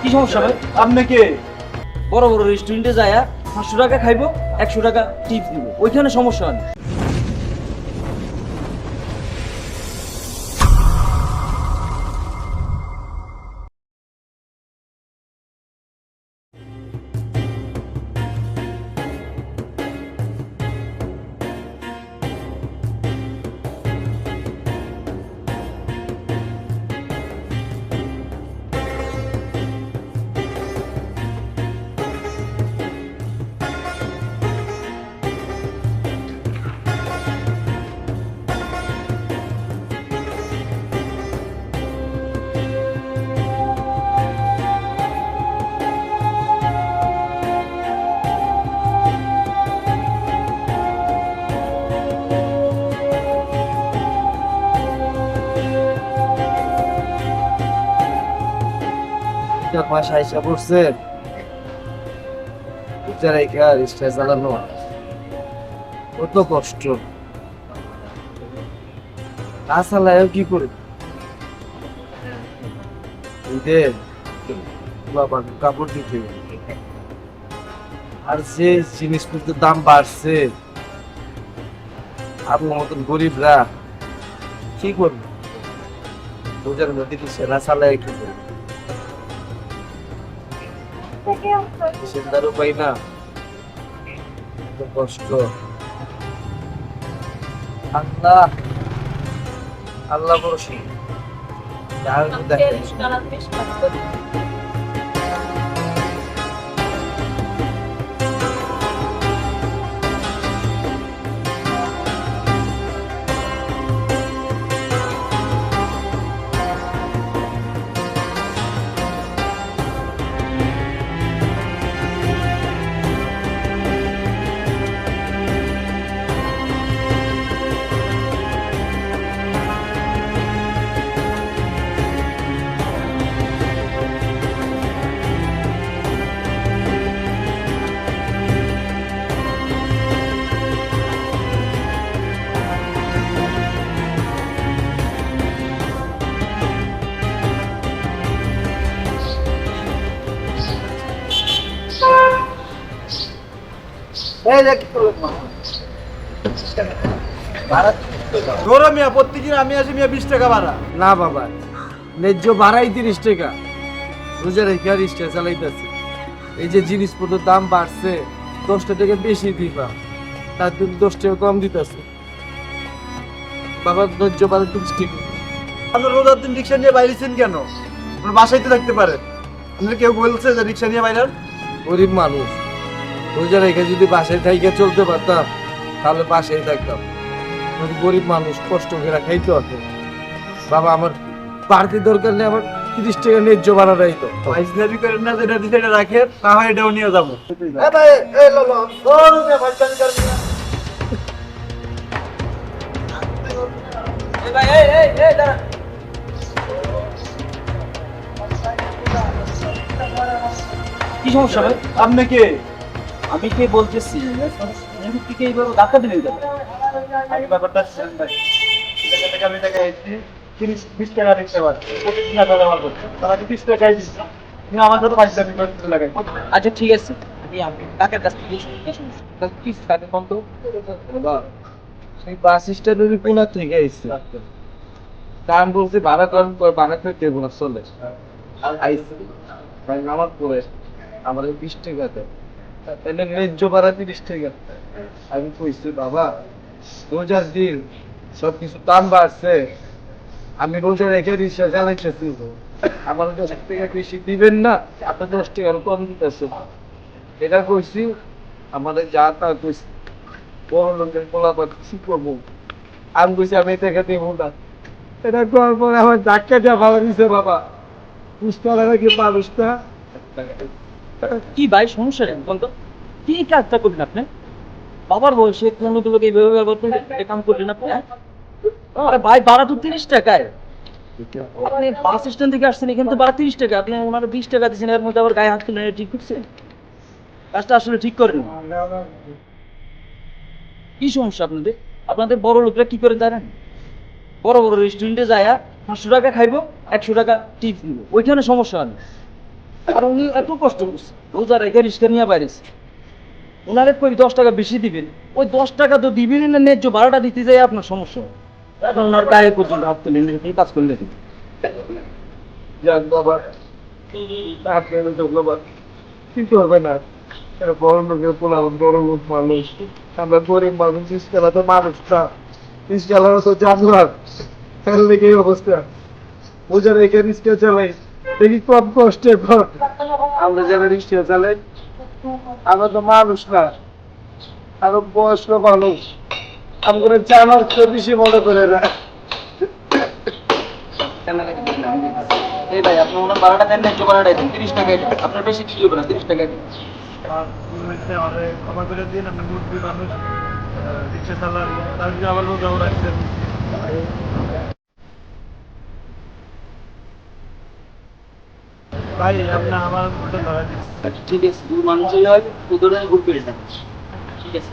কি সমস্যা ভাই? আপনি কে? বড় বড় রেস্টুরেন্টে যায় পাঁচশো টাকা খাইবো একশো টাকা টিপ দিব। ওইখানে সমস্যা নেই। চালানো কত কষ্ট। না চালায় কি করে? ঈদের কাপড় দিতে আর যে জিনিসপত্রের দাম বাড়ছে আপনার মতন গরিবরা কি করবে? রোজার মধ্যে কি সেনা চালায় কি করবে? চিন্তার উপায় না। কষ্ট। আল্লাহ আল্লাহ ভরসা যার ধরো মিয়া প্রত্যেকদিন আমি আসি মিয়া বিশ টাকা ভাড়া। না বাবা ন্যায্য ভাড়াই তিরিশ টাকা। রোজার রেখে আর রিক্সা চালাইতেছে। এই যে জিনিসপত্রের দাম বাড়ছে দশটা টাকা বেশি দিবা। তার তুমি দশ টাকা কম দিতেছে। বাবা ন্যায্য ভাড়া তিরিশ টাকা। আপনার রোজার দিন রিক্সা নিয়ে বাইরেছেন কেন? আপনার বাসায় তো থাকতে পারেন। আপনার কেউ বলছে যে রিক্সা নিয়ে বাইরেন? গরিব মানুষ। রোজা রেখে যদি বাসায় থাইকে চলতে পারতাম তাহলে বাসায় থাকতাম। গরিব মানুষ কষ্ট করে খাইতে হতো বাবা আমার দরকার নেই আমার তিরিশ টাকা ন্যায্য ভাড়া করেন না যেটা রাখে তাহলে এটাও নিয়ে যাব। কি সমস্যা ভাই? আপনি কে? আমি কে বলতেছি? তুই এইভাবে ধাক্কা দিলি কেন? আগে ব্যাপারটা শুনেন ভাই। টাকা টাকা আমি টাকা এসেছি তিরিশ বিশ টাকা রিক্সা ভাড়া প্রতিদিন হাজার ব্যবহার করছে। তারা কি টাকাই দিচ্ছে তুমি আমার সাথে পাইসলামি করতে লাগাই আচ্ছা ঠিক আছে। আমি কাছ থেকে কি তো সেই বাস স্ট্যান্ডের কোনা থেকে বলছি ভাড়া করেন পর ভাড়া করে দেবো না চলে। আইছে আমার পরে আমার বিশ টাকা দেয়। আমি কইছি, বাবা, রোজার দিন বাড়ছে। আমি রোজা রেখে আমার দশ টাকা বেশি দিবেন না আপনার দশ টাকা কম দিতেছে এটা কইছি, আমাদের যা তা কইছি। আমি আমি না। এটা পরে আমার বাবা। বুঝতে পারে নাকি মানুষটা কি ভাই, সমস্যা নেই বল তো। কি কাজটা করলেন আপনি? বাবার বয়সে কোনগুলোকে এইভাবে ব্যবহার কাম করলেন আপনি হ্যাঁ? ভাই, ভাড়া তো তিরিশ টাকায়। আপনি বাস স্ট্যান্ড থেকে আসছেন, এখানে তো তিরিশ টাকা, আপনি বিশ টাকা এর মধ্যে আবার গায়ে হাত তুলে ঠিক করছে কাজটা আসলে ঠিক করেন। কি সমস্যা আপনাদের? আপনাদের বড় লোকরা কি করে জানেন? বড় বড় রেস্টুরেন্টে যায় পাঁচশো টাকা খাইবো, একশো টাকা টিপ ওইখানে সমস্যা হয় আর উনি এত কষ্ট করছে। রোজা রেখে রিস্কা নিয়ে বাইরেছে। ওনারে কই দশ টাকা বেশি দিবেন? ওই দশ টাকা তো দিবেন না, ন্যায্য বারোটা দিতে যাই আপনার সমস্যা এখন ওনার গায়ে পর্যন্ত হাত তুলে এই কাজ করলে যাক বাবা আপনার তো বাবা। না, এটা বড় পোলা, বড় লোক আমরা গরিব মানুষ ইস্কালা তো মানুষ না। ইস্কালারও তো জানোয়ার। তার লেগে অবস্থা। বোঝা রেখে রিস্কে চালাই। দেখি কম কষ্টে আমরা যারা রিক্সা চালাই। আমরা তো মানুষ না। আরও বয়স্ক মানুষ। আমাদের জানার তো বেশি মনে করে না। এই ভাই আপনি ওনার বারোটা দেন ন্যায্য বারোটা দিন। তিরিশ টাকায় দিন। আপনার বেশি কিছু হবে না তিরিশ দিন। আমার করে দিন আপনি মুরগি মানুষ রিক্সা চালান তার আবার লোক আমার রাখছেন। ভাই আপনি আমার মতো ধরা ঠিক আছে, দু মানুষই হয় দুজনে গ্রুপ করে দেন ঠিক আছে